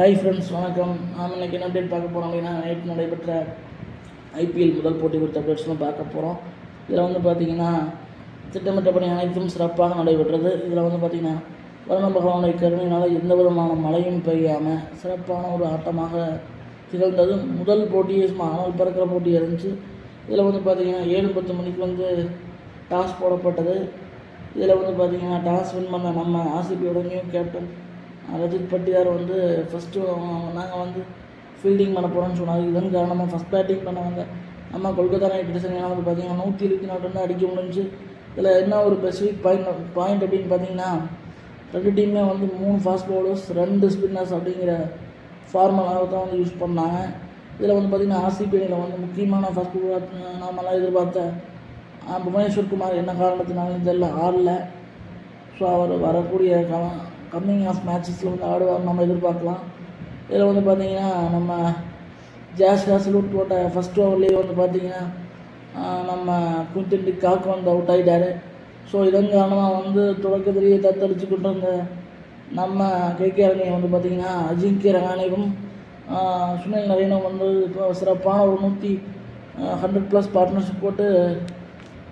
Hi friends வணக்கம். நாம் இன்னைக்கு என்ன அப்டேட் பார்க்க போகிறோம் அப்படின்னா நைட் நடைபெற்ற ஐபிஎல் முதல் போட்டி குறித்த அப்டேட்ஸ்லாம் பார்க்க போகிறோம் இதில் வந்து பார்த்தீங்கன்னா திட்டமிட்டபடி அனைத்தும் சிறப்பாக நடைபெற்றது. இதில் வந்து பார்த்திங்கன்னா வருண பகவானுடைய கருணையினால் எந்த விதமான மழையும் பெய்யாமல் சிறப்பான ஒரு ஆட்டமாக திகழ்ந்தது. முதல் போட்டியே ஆனால் பிறக்கிற போட்டி இருந்துச்சு. இதில் வந்து பார்த்திங்கன்னா ஏழு பத்து மணிக்கு வந்து டாஸ் போடப்பட்டது. இதில் வந்து பார்த்தீங்கன்னா டாஸ் வின் பண்ண நம்ம ஆசிபியோட நியூ கேப்டன் ரஜித் பட்டியார் வந்து ஃபஸ்ட்டு நாங்கள் வந்து ஃபீல்டிங் பண்ண போகிறோம்னு சொன்னாங்க இதன் காரணமாக ஃபஸ்ட் பேட்டிங் பண்ண வந்த நம்ம கொல்கத்தா நைட் ரைடர்ஸ் வந்து பார்த்தீங்கன்னா நூற்றி இருபத்தி நாலு ரன் அடிக்க முடிஞ்சு இதில் என்ன ஒரு ஸ்பெசிஃபிக் பாயிண்ட் பாயிண்ட் அப்படின்னு பார்த்தீங்கன்னா ரெண்டு டீமே வந்து மூணு ஃபாஸ்ட் பவுலர்ஸ் ரெண்டு ஸ்பின்னர்ஸ் அப்படிங்கிற ஃபார்முலாவை தான் வந்து யூஸ் பண்ணாங்க. இதில் வந்து பார்த்திங்கன்னா ஆர்சிபிஐயில் வந்து முக்கியமான ஃபஸ்ட் நாமெல்லாம் எதிர்பார்த்த புவனேஸ்வர் குமார் என்ன காரணத்தினாலும் தெரியல ஆடல. ஸோ அவர் வரக்கூடிய கம்மிங் ஆஃப் மேட்சஸில் வந்து ஆடுவார் நம்ம எதிர்பார்க்கலாம். இதில் வந்து பார்த்தீங்கன்னா நம்ம ஜாஸ் ஹாசலூட் போட்ட ஃபஸ்ட் ஓவர்லேயே வந்து பார்த்தீங்கன்னா நம்ம குஞ்சிண்டி காக்கு வந்து அவுட் ஆகிட்டார் ஸோ இதன் காரணமாக வந்து தொடக்கத்திலேயே தத்தடிச்சுக்கிட்டு கொண்டு வந்த நம்ம கேகே அணியை வந்து பார்த்திங்கன்னா அஜிங்கிய ரகானேவும் சுனில் நரேனும் வந்து இப்போ சிறப்பான ஒரு நூற்றி ஹண்ட்ரட் ப்ளஸ் பார்ட்னர்ஷிப் போட்டு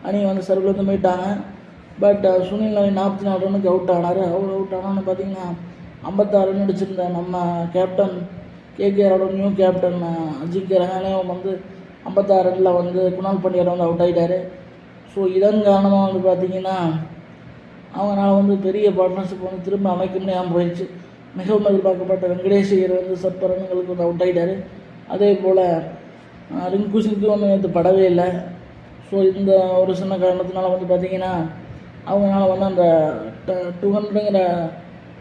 அணியை வந்து சர்வில் வந்து போயிட்டாங்க பட் சுனில் uh, நவீன் நாற்பத்தி நாலு ரன்னுக்கு அவுட் ஆனார். அவர் அவுட் ஆனான்னு பார்த்தீங்கன்னா ஐம்பத்தாறு ரன் அடிச்சிருந்த நம்ம கேப்டன் கேகேஆரோட நியூ கேப்டன் அஜிங்கிய ரகானேவும் வந்து ஐம்பத்தாறு ரனில் வந்து குணால் பாண்டியார் வந்து அவுட் ஆகிட்டாரு ஸோ இதன் காரணமாக வந்து பார்த்தீங்கன்னா அவனால் வந்து பெரிய பார்ட்னர்ஷிப் வந்து திரும்ப அமைக்க முடியாமல் போயிடுச்சு மிகவும் எதிர்பார்க்கப்பட்ட வெங்கடேஷ் ஐயர் வந்து சற்ப ரன்களுக்கு வந்து அவுட் ஆகிட்டார் அதே போல் ரிங்கு சிங்க்கு வந்து படவே இல்லை. ஸோ இந்த ஒரு சின்ன காரணத்தினால வந்து பார்த்தீங்கன்னா அவங்களால வந்து அந்த டூ ஹண்ட்ரடுங்கிற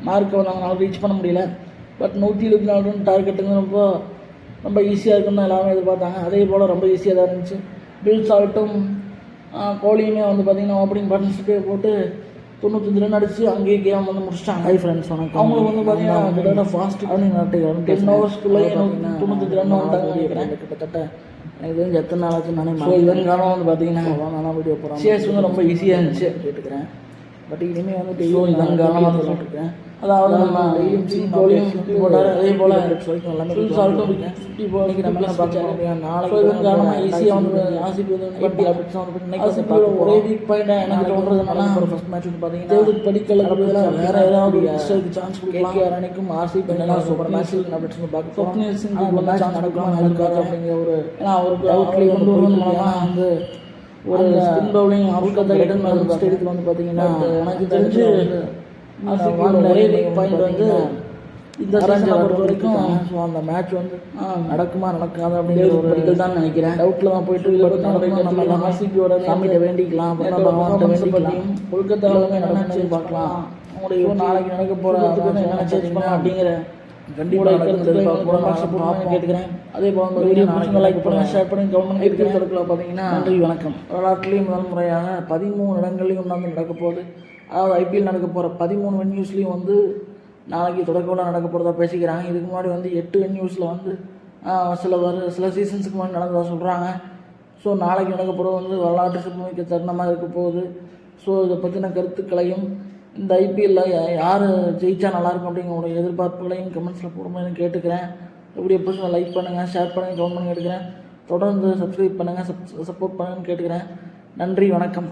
மார்க்கை வந்து அவங்களால ரீச் பண்ண முடியல. பட் நூற்றி இருபத்தி நாலு ரன் டார்கெட்டுங்கிறப்போ ரொம்ப ஈஸியாக இருக்குன்னு எல்லாமே எதிர்பார்த்தாங்க. அதே போல் ரொம்ப ஈஸியாக தான் இருந்துச்சு. பில் சால்ட்டும் கோலியுமே வந்து பார்த்திங்கன்னா ஓப்பனிங் பார்ட்னர்ஷிப்பே போட்டு தொண்ணூத்தஞ்சு ரன் அடிச்சு அங்கேயே கேம் வந்து முடிச்சிட்டாங்க. ஹை ஃப்ரெண்ட்ஸ் வணக்கம். அவங்களுக்கு வந்து பார்த்தீங்கன்னா கிட்டத்தட்ட ஃபாஸ்ட் டென் ஹவர்ஸ்க்குள்ளேயே தொண்ணூத்தஞ்சு ரன் வந்துட்டாங்க நினைக்கிறேன். கிட்டத்தட்ட எனக்கு தெரிஞ்சு எத்தனை நாள் ஆச்சு நானே இதன் காரணம் வந்து பார்த்தீங்கன்னா நானும் வீடியோ போகிறேன் சேஸ் வந்து ரொம்ப ஈஸியாக இருந்துச்சு. கேட்டுக்கிறேன். பட் இனிமேல் வந்து இதன் காரணமாக வந்து சொல்லிட்டுருக்கேன். அதாவது நம்ம கோலியும் ஃபிஃப்டி போட்டார் அதே போல் வரைக்கும் எல்லாமே ஃபிஃப்டி போல் நம்ம என்ன பார்க்க முடியும்? நாளைக்கு காரணமாக ஈஸியாக வந்து ஆசிபி வந்து ஐபிஎல் அப்டேட்ஸ் வந்து இன்னைக்கு வந்து ஒரே வீக் பாயிண்ட் எனக்கு என்னன்னா ஒரு ஃபர்ஸ்ட் மேட்ச் வந்து பார்த்தீங்கன்னா தேவ் படிக்கலுக்கு பதிலாக வேற ஏதாவது ஒரு மிஸ்டருக்கு சான்ஸ் கொடுக்கலாம். கேகேஆர் அணிக்கும் ஆர்சிபி என்னன்னா சூப்பர் மேட்ச் சிங் அப்டேட்ஸ் வந்து பார்க்க சொப்னில் சிங் மேட்ச் நடக்கலாம் நடக்காது அப்படிங்கிற ஒரு ஏன்னா அவருக்கு டவுட்லேயே கொண்டு வந்து வந்து ஒரு ஸ்பின் பவுலிங் ஈடன் ரிட்டன் ஸ்டேடியத்தில் வந்து பார்த்தீங்கன்னா எனக்கு தெரிஞ்சு ஒரே வீக் பாயிண்ட் வந்து இந்த சீசனை பொறுத்த வரைக்கும் ஸோ அந்த மேட்ச் வந்து நடக்குமா நடக்காது அப்படிங்கிற ஒரு படிக்கல் தான் நினைக்கிறேன். டவுட்டில் தான் போயிட்டு இதை பட் பத்தி நடக்குமா நம்ம எல்லாம் ஆர்சிபியோட சாமிகிட்ட வேண்டிக்கலாம் அப்புறம் பகவான்கிட்ட வேண்டிக்கலாம். கொல்கத்தாவில் என்ன பார்க்கலாம். அவங்களுடைய நாளைக்கு நடக்க போற என்ன சேஞ்ச் பண்ணலாம் அப்படிங்கிற. கேட்டுக்கிறேன். அதே போல் இந்த வீடியோ லைக் ஷேர் பண்ணுங்க ஐபிஎல் கேட்டுக்கிறேன் தொடக்கில் பார்த்தீங்கன்னா நன்றி வணக்கம். வரலாற்றுலேயும் முதல் முறையாக பதிமூணு இடங்கள்லையும் வந்து நடக்க போகுது. அதாவது ஐபிஎல் நடக்க போகிற பதிமூணு வென்யூஸ்லேயும் வந்து நாளைக்கு தொடக்க விழா நடக்க போகிறதா பேசிக்கிறாங்க. இதுக்கு முன்னாடி வந்து எட்டு வென்யூஸில் வந்து சில வரு சில சீசன்ஸுக்கு முன்னாடி நடந்ததா சொல்கிறாங்க ஸோ நாளைக்கு நடக்க போகிறது வந்து வரலாற்று சிறப்புமிக்க தருணமாக இருக்க போகுது. ஸோ இதை பற்றின கருத்துக்களையும் இந்த ஐபிஎல்லில் யார் ஜெயிச்சா நல்லாயிருக்கும் அப்படிங்கிற உங்களுடைய எதிர்பார்ப்புகளையும் கமெண்ட்ஸில் போடும்போது கேட்டுக்கிறேன். எப்படி எப்படி லைக் பண்ணுங்கள் ஷேர் பண்ணுங்கள் கமெண்ட் பண்ணி கேட்டுக்கிறேன். தொடர்ந்து சப்ஸ்கிரைப் பண்ணுங்கள் சப் சப்போர்ட் பண்ணுங்கன்னு கேட்டுக்கிறேன். நன்றி வணக்கம்.